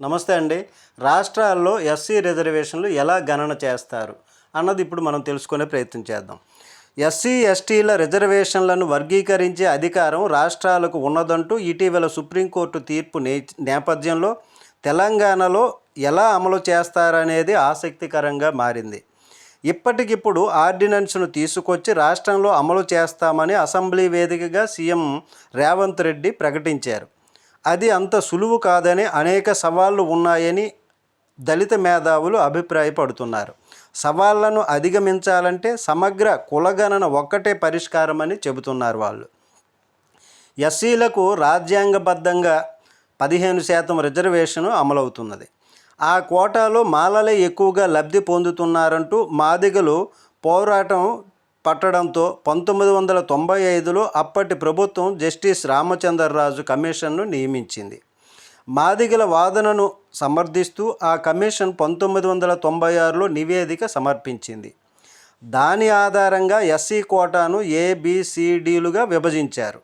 నమస్తే అండి. రాష్ట్రాల్లో ఎస్సీ రిజర్వేషన్లు ఎలా గణన చేస్తారు అన్నది ఇప్పుడు మనం తెలుసుకునే ప్రయత్నం చేద్దాం. ఎస్సీ ఎస్టీల రిజర్వేషన్లను వర్గీకరించే అధికారం రాష్ట్రాలకు ఉన్నదంటూ ఇటీవల సుప్రీంకోర్టు తీర్పు నే నేపథ్యంలో తెలంగాణలో ఎలా అమలు చేస్తారనేది ఆసక్తికరంగా మారింది. ఇప్పటికిప్పుడు ఆర్డినెన్స్ను తీసుకొచ్చి రాష్ట్రంలో అమలు చేస్తామని అసెంబ్లీ వేదికగా సీఎం రేవంత్ రెడ్డి ప్రకటించారు. అది అంత సులువు కాదని అనేక సవాళ్ళు ఉన్నాయని దళిత మేధావులు అభిప్రాయపడుతున్నారు. సవాళ్ళను అధిగమించాలంటే సమగ్ర కులగణన ఒక్కటే పరిష్కారమని చెబుతున్నారు వాళ్ళు. ఎస్సీలకు రాజ్యాంగబద్ధంగా పదిహేను శాతం రిజర్వేషను అమలవుతున్నది. ఆ కోటాలో మాలలే ఎక్కువగా లబ్ధి పొందుతున్నారంటూ మాదిగలు పోరాటం పట్టడంతో పంతొమ్మిది వందల తొంభై ఐదులో అప్పటి ప్రభుత్వం జస్టిస్ రామచంద్రరాజు కమిషన్ను నియమించింది. మాదిగల వాదనను సమర్థిస్తూ ఆ కమిషన్ పంతొమ్మిది వందల తొంభై ఆరులో నివేదిక సమర్పించింది. దాని ఆధారంగా ఎస్సీ కోటాను ఏబిసిడీలుగా విభజించారు.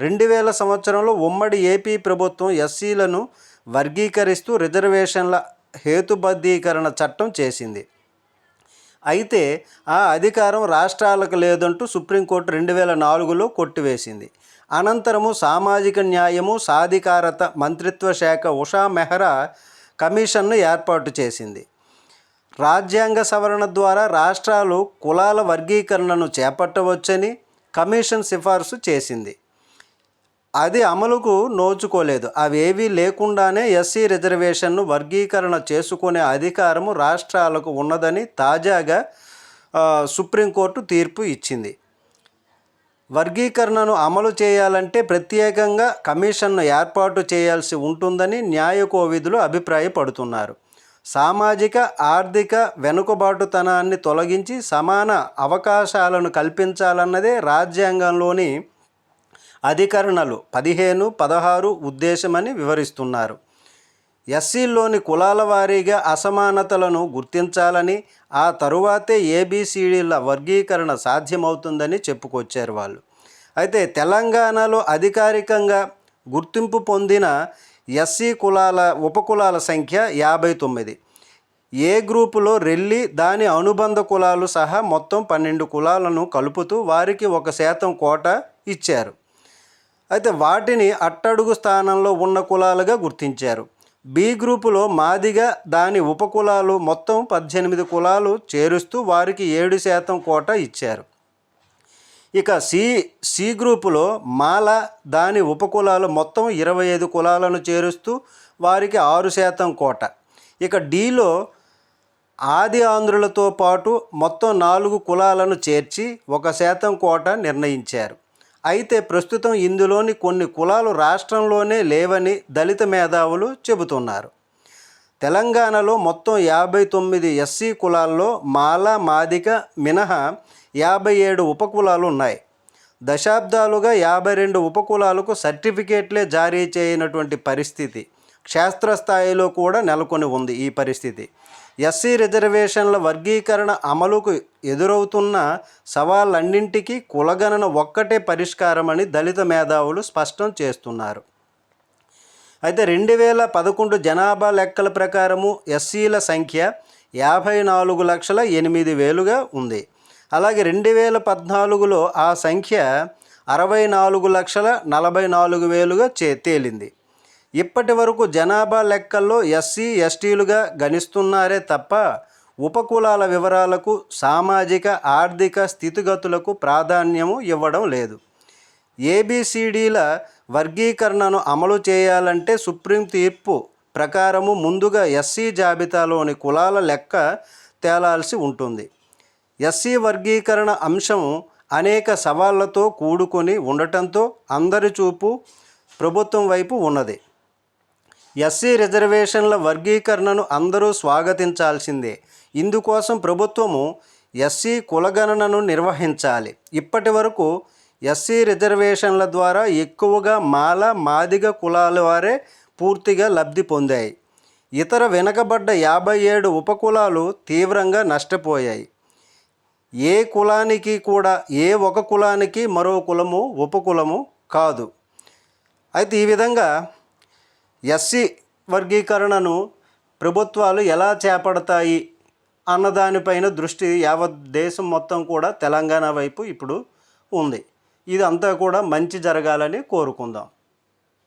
రెండు వేల సంవత్సరంలో ఉమ్మడి ఏపీ ప్రభుత్వం ఎస్సీలను వర్గీకరిస్తూ రిజర్వేషన్ల హేతుబద్ధీకరణ చట్టం చేసింది. అయితే ఆ అధికారం రాష్ట్రాలకు లేదంటూ సుప్రీంకోర్టు రెండు వేల నాలుగులో కొట్టివేసింది. అనంతరము సామాజిక న్యాయము సాధికారత మంత్రిత్వ శాఖ ఉషా మెహ్రా కమిషన్ను ఏర్పాటు చేసింది. రాజ్యాంగ సవరణ ద్వారా రాష్ట్రాలు కులాల వర్గీకరణను చేపట్టవచ్చని కమిషన్ సిఫార్సు చేసింది. అది అమలుకు నోచుకోలేదు. అవేవీ లేకుండానే ఎస్సీ రిజర్వేషన్ను వర్గీకరణ చేసుకునే అధికారము రాష్ట్రాలకు ఉన్నదని తాజాగా సుప్రీంకోర్టు తీర్పు ఇచ్చింది. వర్గీకరణను అమలు చేయాలంటే ప్రత్యేకంగా కమిషన్ను ఏర్పాటు చేయాల్సి ఉంటుందని న్యాయకోవిధులు అభిప్రాయపడుతున్నారు. సామాజిక ఆర్థిక వెనుకబాటుతనాన్ని తొలగించి సమాన అవకాశాలను కల్పించాలన్నదే రాజ్యాంగంలోని అధికరణలు పదిహేను పదహారు ఉద్దేశమని వివరిస్తున్నారు. ఎస్సీల్లోని కులాల వారీగా అసమానతలను గుర్తించాలని ఆ తరువాతే ఏబిసిడీల వర్గీకరణ సాధ్యమవుతుందని చెప్పుకొచ్చారు వాళ్ళు. అయితే తెలంగాణలో అధికారికంగా గుర్తింపు పొందిన ఎస్సీ కులాల ఉపకులాల సంఖ్య యాభై తొమ్మిది. ఏ గ్రూపులో రెల్లి దాని అనుబంధ కులాలు సహా మొత్తం పన్నెండు కులాలను కలుపుతూ వారికి ఒక శాతం కోట ఇచ్చారు. అయితే వాటిని అట్టడుగు స్థానంలో ఉన్న కులాలుగా గుర్తించారు. బి గ్రూపులో మాదిగ దాని ఉపకులాలు మొత్తం పద్దెనిమిది కులాలు చేరుస్తూ వారికి ఏడు శాతం కోట ఇచ్చారు. ఇక సి సి గ్రూపులో మాల దాని ఉపకులాలు మొత్తం ఇరవై ఐదు కులాలను చేరుస్తూ వారికి ఆరు శాతం కోట. ఇక డిలో ఆది ఆంధ్రులతో పాటు మొత్తం నాలుగు కులాలను చేర్చి ఒక శాతం కోట నిర్ణయించారు. అయితే ప్రస్తుతం ఇందులోని కొన్ని కులాలు రాష్ట్రంలోనే లేవని దళిత మేధావులు చెబుతున్నారు. తెలంగాణలో మొత్తం యాభై తొమ్మిది ఎస్సీ కులాల్లో మాల మాదిక మినహా యాభై ఏడు ఉపకులాలు ఉన్నాయి. దశాబ్దాలుగా యాభై రెండు ఉపకులాలకు సర్టిఫికేట్లే జారీ చేయనటువంటి పరిస్థితి క్షేత్రస్థాయిలో కూడా నెలకొని ఉంది ఈ పరిస్థితి. ఎస్సీ రిజర్వేషన్ల వర్గీకరణ అమలుకు ఎదురవుతున్న సవాళ్ళన్నింటికీ కులగణన ఒక్కటే పరిష్కారమని దళిత మేధావులు స్పష్టం చేస్తున్నారు. అయితే రెండు వేల పదకొండు జనాభా లెక్కల ప్రకారము ఎస్సీల సంఖ్య యాభై నాలుగు లక్షల ఎనిమిది వేలుగా ఉంది. అలాగే రెండు వేల పద్నాలుగులో ఆ సంఖ్య అరవై నాలుగు లక్షల నలభై నాలుగు వేలుగా చే తేలింది. ఇప్పటి వరకు జనాభా లెక్కల్లో ఎస్సీ ఎస్టీలుగా గణిస్తున్నారే తప్ప ఉపకులాల వివరాలకు సామాజిక ఆర్థిక స్థితిగతులకు ప్రాధాన్యము ఇవ్వడం లేదు. ఏబిసిడీల వర్గీకరణను అమలు చేయాలంటే సుప్రీం తీర్పు ప్రకారము ముందుగా ఎస్సీ జాబితాలోని కులాల లెక్క తేలాల్సి ఉంటుంది. ఎస్సీ వర్గీకరణ అంశం అనేక సవాళ్ళతో కూడుకొని ఉండటంతో అందరి చూపు ప్రభుత్వం వైపు ఉన్నది. ఎస్సీ రిజర్వేషన్ల వర్గీకరణను అందరూ స్వాగతించాల్సిందే. ఇందుకోసం ప్రభుత్వము ఎస్సీ కులగణనను నిర్వహించాలి. ఇప్పటి వరకు ఎస్సీ రిజర్వేషన్ల ద్వారా ఎక్కువగా మాల మాదిగ కులాల వారే పూర్తిగా లబ్ధి పొందాయి. ఇతర వెనకబడ్డ యాభై ఏడు ఉపకులాలు తీవ్రంగా నష్టపోయాయి. ఏ కులానికి కూడా ఏ ఒక కులానికి మరో కులము ఉపకులము కాదు. అయితే ఈ విధంగా ఎస్సీ వర్గీకరణను ప్రభుత్వాలు ఎలా చేపడతాయి? అన్నదానిపైన దృష్టి యావత్ దేశం మొత్తం కూడా తెలంగాణ వైపు ఇప్పుడు ఉంది. ఇదంతా కూడా మంచి జరగాలని కోరుకుందాం.